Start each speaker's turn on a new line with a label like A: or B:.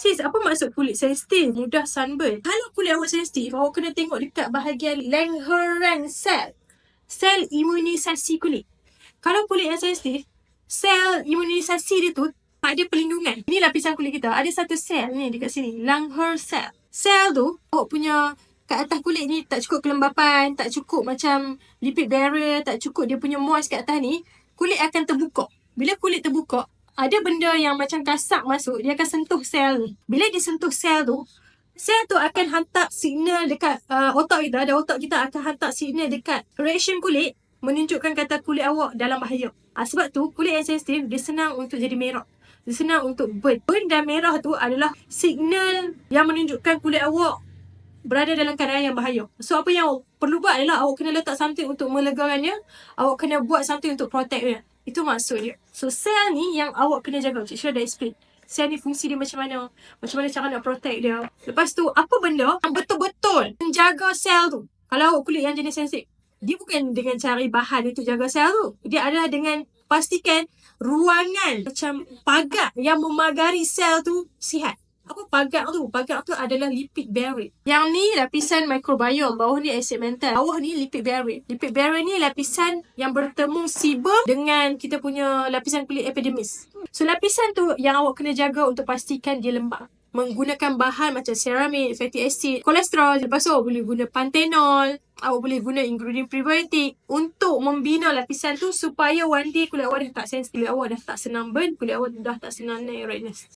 A: Sis, apa maksud kulit sensitif? Mudah sunburn. Kalau kulit awak sensitif, awak kena tengok dekat bahagian Langerhans cell. Sel imunisasi kulit. Kalau kulit yang sensitif, sel imunisasi dia tu tak ada perlindungan. Ini lapisan kulit kita. Ada satu sel ni dekat sini. Langerhans cell. Sel tu, awak punya kat atas kulit ni tak cukup kelembapan, tak cukup macam lipid barrier, tak cukup dia punya moist kat atas ni, kulit akan terbuka. Bila kulit terbuka, ada benda yang macam kasak masuk, dia akan sentuh sel. Bila dia sentuh sel tu, sel tu akan hantar signal dekat uh, otak kita. Ada otak kita akan hantar signal dekat reaction kulit menunjukkan kata kulit awak dalam bahaya. Uh, sebab tu, kulit yang sensitif, dia senang untuk jadi merah. Dia senang untuk burn. Burn dan merah tu adalah signal yang menunjukkan kulit awak berada dalam keadaan yang bahaya. So, apa yang perlu buat adalah awak kena letak something untuk melegakannya. Awak kena buat something untuk protect dia. Itu maksud dia. So, sel ni yang awak kena jaga. Cik Syurah dah explain. Sel ni fungsi dia macam mana. Macam mana cara nak protect dia. Lepas tu, apa benda yang betul-betul menjaga sel tu. Kalau awak kulit yang jenis sensitif. Dia bukan dengan cari bahan untuk jaga sel tu. Dia adalah dengan pastikan ruangan macam pagar yang memagari sel tu sihat. Apa pagar tu? Pagar tu adalah lipid barrier. Yang ni lapisan microbiome. Bawah ni acid mental. Bawah ni lipid barrier. Lipid barrier ni lapisan yang bertemu sebum dengan kita punya lapisan kulit epidermis. So lapisan tu yang awak kena jaga untuk pastikan dia lembab. Menggunakan bahan macam ceramide, fatty acid, kolesterol. Lepas tu awak boleh guna pantenol. Awak boleh guna ingredient prebiotik untuk membina lapisan tu supaya one day kulit awak dah tak sensitif. Kulit awak dah tak senang burn. Kulit awak dah tak senang naik redness.